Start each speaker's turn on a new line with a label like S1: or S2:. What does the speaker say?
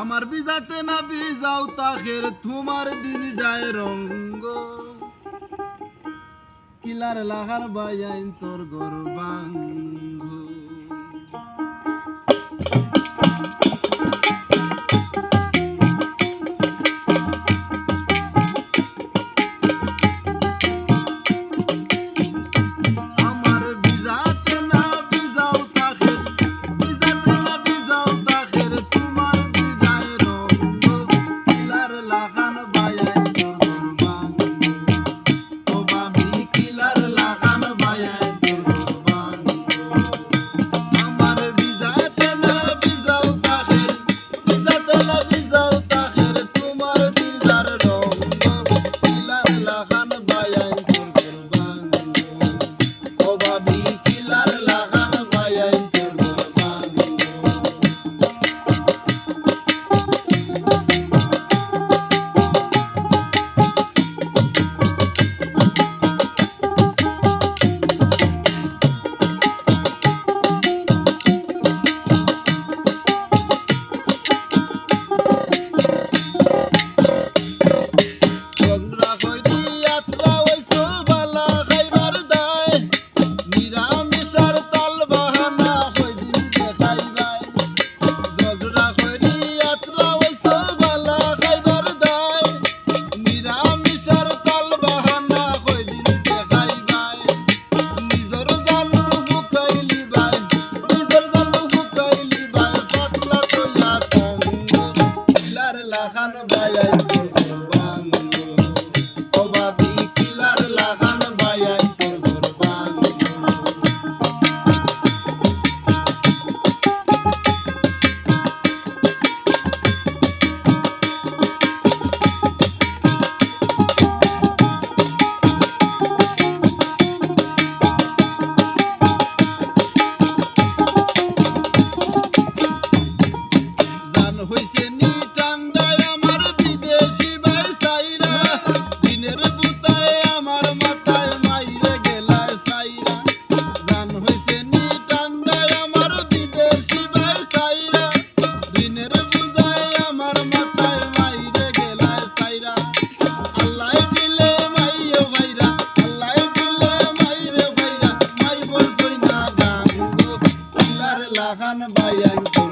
S1: আমার বিজাতে না বিজাও তাহের তোমার দিন যায় রঙ্গ। কিলার লাহার বাইন তোর গরবাঙ্গ। খান বাইয়াই